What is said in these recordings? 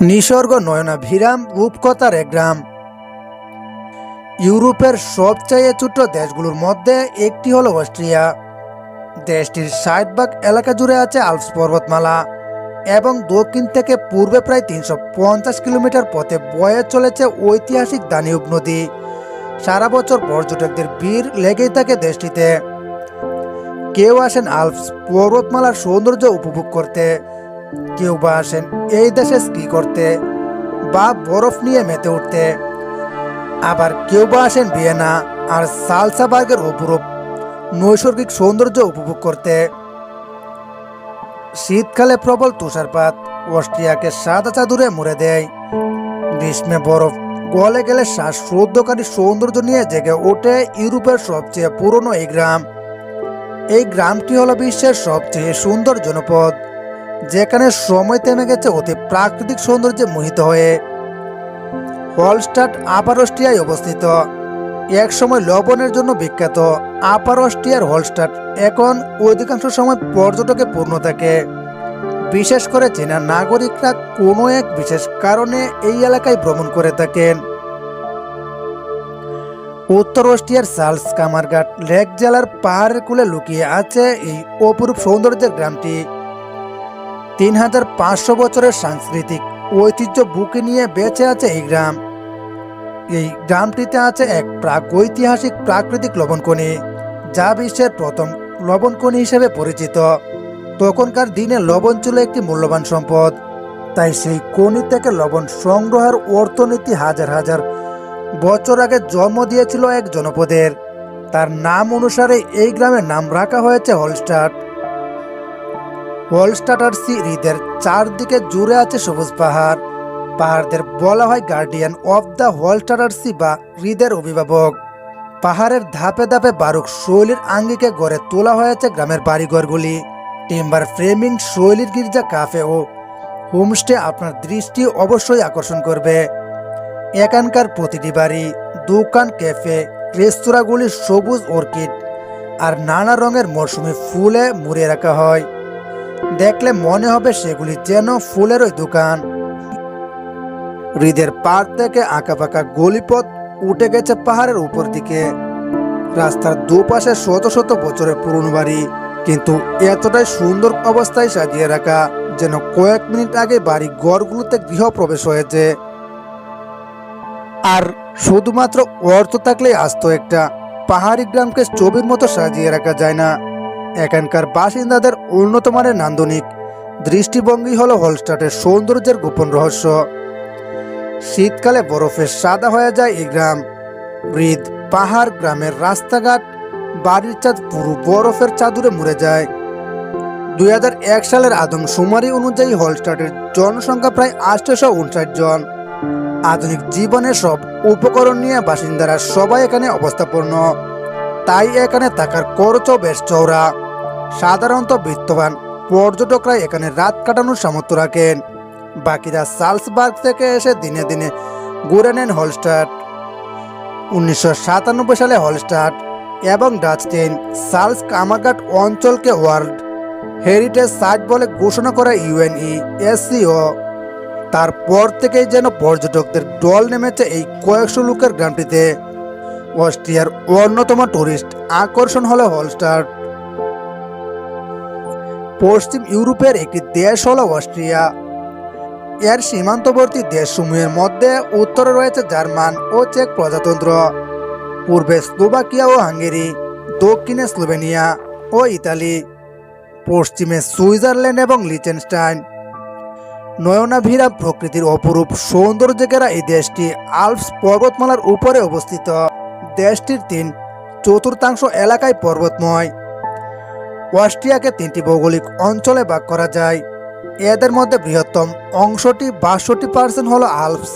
নিসর্গ নয়নাভিরাম রূপকথার এক গ্রাম। ইউরোপের সবচেয়ে ছোট্ট দেশগুলোর মধ্যে একটি হলো অস্ট্রিয়া। দেশটির ষাট ভাগ এলাকা জুড়ে আছে আলপস পর্বতমালা এবং দক্ষিণ থেকে পূর্বে প্রায় তিনশো পঞ্চাশ কিলোমিটার পথে বয়ে চলেছে ঐতিহাসিক দানিউব নদী। সারা বছর পর্যটকদের ভিড় লেগেই থাকে দেশটিতে। কেউ আসেন আলপস পর্বতমালার সৌন্দর্য উপভোগ করতে। কেউ বা আসেন, এই দেশে স্কি করতে বা বরফ নিয়ে মেতে উঠতে। আবার কেউ বা আসেন ভিয়েনা আর সালসাবার্গের অপরূপ নৈসর্গিক সৌন্দর্য উপভোগ করতে। শীতকালে প্রবল তুষারপাত অস্ট্রিয়াকে সাদা চাদুরে মুড়ে দেয়। গ্রীষ্মে বরফ গলে গেলে শ্বাসরুদ্ধকারী সৌন্দর্য নিয়ে জেগে ওঠে ইউরোপের সবচেয়ে পুরনো এই গ্রাম। এই গ্রামটি হলো বিশ্বের সবচেয়ে সুন্দর জনপদ। যেখানে সময় থেমে গেছে অতি প্রাকৃতিক সৌন্দর্যে মোহিত হয়ে। হলস্টাট আপার অস্ট্রিয়ায় অবস্থিত। এক সময় লবণের জন্য বিখ্যাত আপার অস্ট্রিয়ার হলস্টাট এখন অধিকাংশ সময় পর্যটকে পূর্ণ থাকে। বিশেষ করে চীনা নাগরিকরা কোনো এক বিশেষ কারণে এই এলাকায় ভ্রমণ করে থাকেন। উত্তর অস্ট্রিয়ার সালস কামারঘাট লেক জেলার পাহাড়ের কুলে লুকিয়ে আছে এই অপরূপ সৌন্দর্যের গ্রামটি। তিন হাজার পাঁচশো বছরের সাংস্কৃতিক ঐতিহ্য বুকে নিয়ে বেঁচে আছে এই গ্রাম। এই গ্রামটিতে আছে এক প্রাক ঐতিহাসিক প্রাকৃতিক লবণখনি যা বিশ্বের প্রথম লবণখনি হিসেবে পরিচিত। তখনকার দিনে লবণ ছিল একটি মূল্যবান সম্পদ, তাই সেই খনি থেকে লবণ সংগ্রহের অর্থনীতি হাজার হাজার বছর আগে জন্ম দিয়েছিল এক জনপদের। তার নাম অনুসারে এই গ্রামের নাম রাখা হয়েছে হলস্টাট হলস্টাটারসি হ্রদের চারদিকে জুড়ে আছে সবুজ পাহাড়। পাহাড়দের বলা হয় গার্ডিয়ান অফ দ্য হলস্টাটারসি বা হ্রদের অভিভাবক। পাহাড়ের ধাপে ধাপে বারুক শৈলীর আঙ্গিকে গড়ে তোলা হয়েছে গ্রামের বাড়িঘরগুলি। টিম্বার ফ্রেমিং শৈলীর গির্জা কাফে ও হোমস্টে আপনার দৃষ্টি অবশ্যই আকর্ষণ করবে। এখানকার প্রতিটি বাড়ি, দোকান ক্যাফে রেস্তোরাঁগুলি সবুজ অর্কিড আর নানা রঙের মৌসুমি ফুলে মুড়ে রাখা হয়। দেখলে মনে হবে সেগুলি যেন ফুলেরই দোকান। হৃদের পাড় থেকে আঁকা পাকা গলিপথ উঠে গেছে পাহাড়ের উপর দিকে। রাস্তার দুপাশে শত শত বছরের পুরনো বাড়ি, কিন্তু এতটাই সুন্দর অবস্থায় সাজিয়ে রাখা যেন কয়েক মিনিট আগে বাড়ি ঘরগুলোতে গৃহপ্রবেশ হয়েছে। আর শুধুমাত্র অর্থ থাকলেই আসতো একটা পাহাড়ি গ্রামকে ছবির মতো সাজিয়ে রাখা যায় না। এখানকার বাসিন্দাদের উন্নত মানের নান্দনিক। দৃষ্টিভঙ্গি হল হলস্টাটের সৌন্দর্যের গোপন রহস্য। শীতকালে বরফে সাদা হয়ে যায় এই গ্রাম। হৃদ পাহাড় গ্রামের রাস্তাঘাট, বাড়ির চাঁদ পুরো বরফের চাদরে মরে যায়। দু হাজার এক সালের আদমশুমারি অনুযায়ী হলস্টাটের জনসংখ্যা প্রায় আটশোশো উনষাট জন। আধুনিক জীবনের সব উপকরণ নিয়ে বাসিন্দারা সবাই এখানে অবস্থাপন্ন। তাই এখানে থাকার খরচও বেশ চওড়া। সাধারণত বিত্তবান। পর্যটকরা এখানে রাত কাটানোর সামর্থ্য রাখেন। বাকিরা সালসবার্গ থেকে এসে দিনে দিনে ঘুরে নেন হলস্টাট উনিশশো সালে হলস্টাট এবং ডাচটেন সালস কামারঘাট অঞ্চলকে ওয়ার্ল্ড হেরিটেজ সাইট বলে ঘোষণা করে ইউএনই এসসিও তারপর থেকেই যেন পর্যটকদের দল নেমেছে এই কয়েকশো লোকের গ্রামটিতে। অস্ট্রিয়ার অন্যতম টুরিস্ট আকর্ষণ হলো হলস্টার পশ্চিম ইউরোপের একটি দেশ হলো অস্ট্রিয়া। এর সীমান্তবর্তী দেশসমূহের মধ্যে উত্তরে রয়েছে জার্মান ও চেক প্রজাতন্ত্র, পূর্বে স্লোভাকিয়া ও হাঙ্গেরি, দক্ষিণে স্লোভেনিয়া ও ইতালি, পশ্চিমে সুইজারল্যান্ড এবং লিচেনস্টাইন। নয়নাভিরা প্রকৃতির অপরূপ সৌন্দর্য ঘেরা এই দেশটি আলপস পর্বতমালার উপরে অবস্থিত। দেশটির তিন চতুর্থাংশ এলাকায় পর্বতময়। অস্ট্রিয়াকে তিনটি ভৌগোলিক অঞ্চলে ভাগ করা যায়। এদের মধ্যে বৃহত্তম অংশটি বাষট্টি পার্সেন্ট হল আলপস।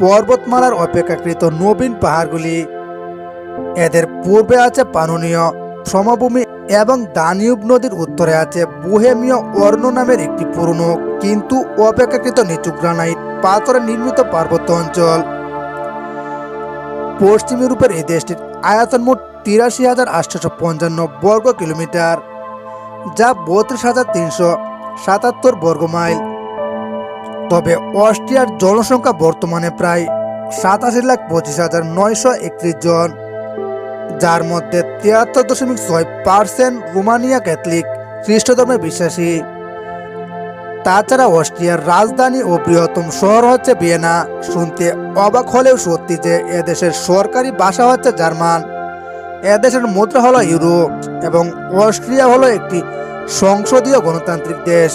পর্বতমালার অপেক্ষাকৃত নবীন পাহাড়গুলি। এদের পূর্বে আছে পাননীয় সমভূমি এবং দানিউব নদীর উত্তরে আছে বুহেমীয় অর্ণ নামের একটি পুরনো কিন্তু অপেক্ষাকৃত নিচু গ্রানাইট পাথরে নির্মিত পার্বত্য অঞ্চল। পশ্চিম ইউরোপের এই দেশটির আয়তন মোট তিরাশি হাজার আটশোশো পঞ্চান্ন বর্গ কিলোমিটার। যা বত্রিশ হাজার তিনশো সাতাত্তর বর্গ মাইল তবে অস্ট্রিয়ার জনসংখ্যা বর্তমানে প্রায় সাতাশি লাখ পঁচিশ হাজার নয়শো একত্রিশ জন, যার মধ্যে তিয়াত্তর দশমিক ছয় পার্সেন্ট রোমানিয়া ক্যাথলিক খ্রিস্ট ধর্মে বিশ্বাসী। তাছাড়া অস্ট্রিয়ার রাজধানী ও বৃহত্তম শহর হচ্ছে ভিয়েনা। শুনতে অবাক হলেও সত্যি যে এদেশের সরকারি ভাষা হচ্ছে জার্মান। এদেশের মুদ্রা হলো ইউরোপ এবং অস্ট্রিয়া হলো একটি সংসদীয় গণতান্ত্রিক দেশ।